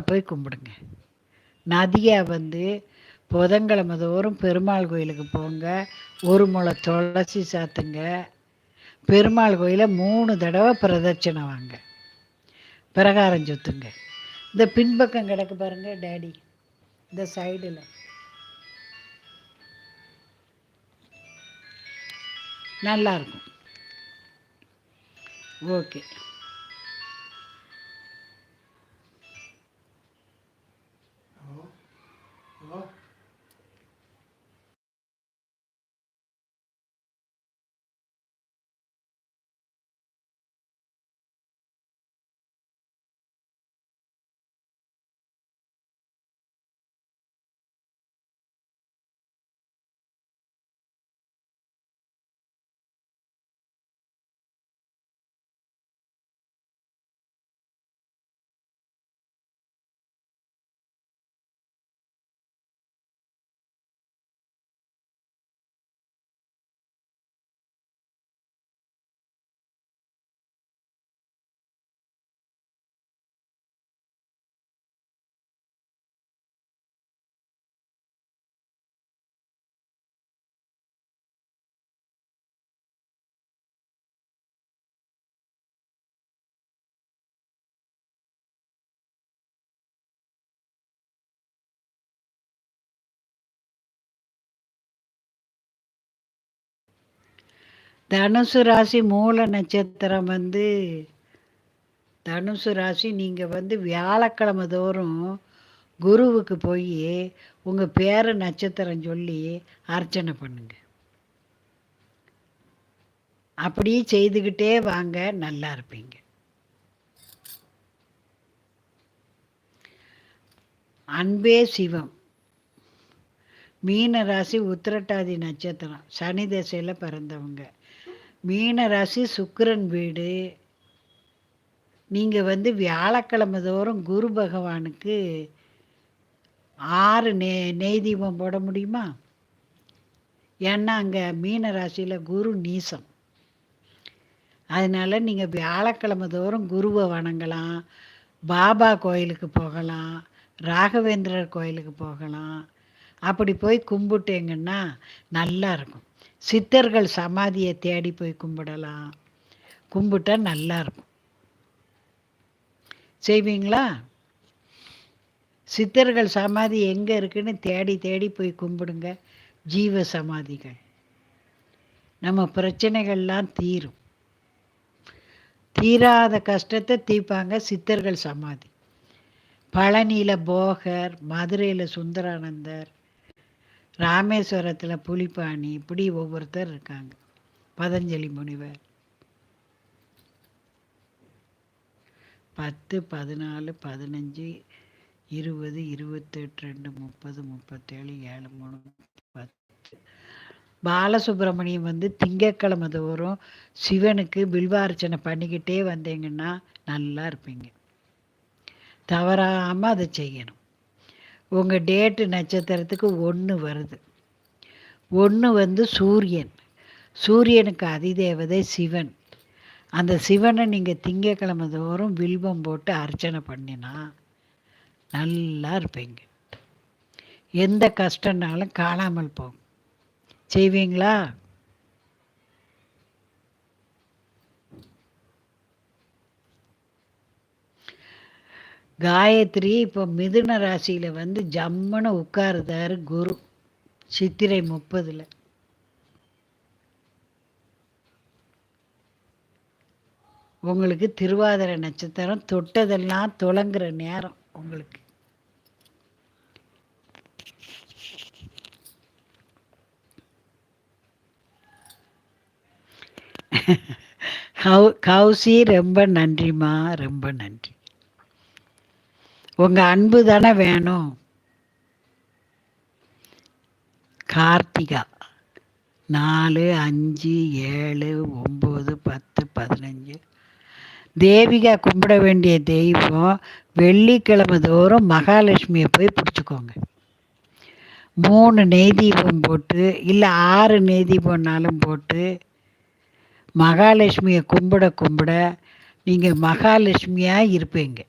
போய் கும்பிடுங்க. நதியாக வந்து புதன்கிழமை தோறும் பெருமாள் கோயிலுக்கு போங்க. ஒரு முளை துளசி சாத்துங்க. பெருமாள் கோயிலை மூணு தடவை பிரதட்சணை வாங்க. பிரகாரம் சுத்துங்க. இந்த பின்பக்கம் கிடக்கு பாருங்க டேடி. இந்த சைடில். நல்லாயிருக்கும் ஓகே. தனுசு ராசி மூல நட்சத்திரம் வந்து தனுசு ராசி நீங்கள் வந்து வியாழக்கிழமை தோறும் குருவுக்கு போய் உங்கள் பேர நட்சத்திரம் சொல்லி அர்ச்சனை பண்ணுங்க. அப்படியே செய்துக்கிட்டே வாங்க நல்லா இருப்பீங்க. அன்பே சிவம். மீன ராசி உத்திரட்டாதி நட்சத்திரம் சனி திசையில் பிறந்தவங்க. மீனராசி சுக்கிரன் வீடு. நீங்கள் வந்து வியாழக்கிழமை தோறும் குரு பகவானுக்கு ஆறு நெ நெய் தீபம் போட முடியுமா? ஏன்னா அங்கே மீன ராசியில் குரு நீசம். அதனால் நீங்கள் வியாழக்கிழமை தோறும் குருவை வணங்கலாம். பாபா கோயிலுக்கு போகலாம். ராகவேந்திரர் கோயிலுக்கு போகலாம். அப்படி போய் கும்பிட்டீங்கன்னா நல்லா இருக்கும். சித்தர்கள் சமாதியை தேடி போய் கும்பிடலாம். கும்பிட்டா நல்லா இருக்கும். செய்வீங்களா? சித்தர்கள் சமாதி எங்கே இருக்குன்னு தேடி தேடி போய் கும்பிடுங்க. ஜீவ சமாதிகள். நம்ம பிரச்சனைகள்லாம் தீரும். தீராத கஷ்டத்தை தீர்ப்பாங்க சித்தர்கள் சமாதி. பழனியில் போகர் மதுரையில் சுந்தரானந்தர் ராமேஸ்வரத்தில் புலிப்பாணி இப்படி ஒவ்வொருத்தர் இருக்காங்க. பதஞ்சலி முனிவர். பத்து பதினாலு பதினஞ்சு இருபது இருபத்தெட்டு ரெண்டு முப்பது முப்பத்தேழு ஏழு மூணு பத்து. பாலசுப்ரமணியம் வந்து திங்கக்கிழமை தோறும் சிவனுக்கு பில்வார்ச்சனை பண்ணிக்கிட்டே வந்தீங்கன்னா நல்லா இருப்பீங்க. தவறாமல் அதை செய்யணும். உங்கள் டேட்டு நட்சத்திரத்துக்கு ஒன்று வருது. ஒன்று வந்து சூரியன். சூரியனுக்கு அதிதேவதை சிவன். அந்த சிவனை நீங்கள் திங்கக்கிழமை தோறும் வில்வம் போட்டு அர்ச்சனை பண்ணினா நல்லா இருப்பீங்க. எந்த கஷ்டனாலும் காணாமல் போகும். செய்வீங்களா? காயத்ரி இப்போ மிதுன ராசியில் வந்து ஜம்முன்னு உட்காருதாரு குரு. சித்திரை முப்பதில். உங்களுக்கு திருவாதிர நட்சத்திரம் தொட்டதெல்லாம் துளங்குற நேரம் உங்களுக்கு. கௌசி ரொம்ப நன்றிம்மா ரொம்ப நன்றி. உங்கள் அன்பு தானே வேணும். கார்த்திகா நாலு அஞ்சு ஏழு ஒம்பது பத்து பதினஞ்சு. தேவிகா கும்பிட வேண்டிய தெய்வம் வெள்ளிக்கிழமை தோறும் மகாலட்சுமியை போய் பிடிச்சிக்கோங்க. மூணு நெய் தீபம் போட்டு இல்லை ஆறு நெய் தீபம்னாலும் போட்டு மகாலட்சுமியை கும்பிட கும்பிட நீங்கள் மகாலட்சுமியாக இருப்பீங்க.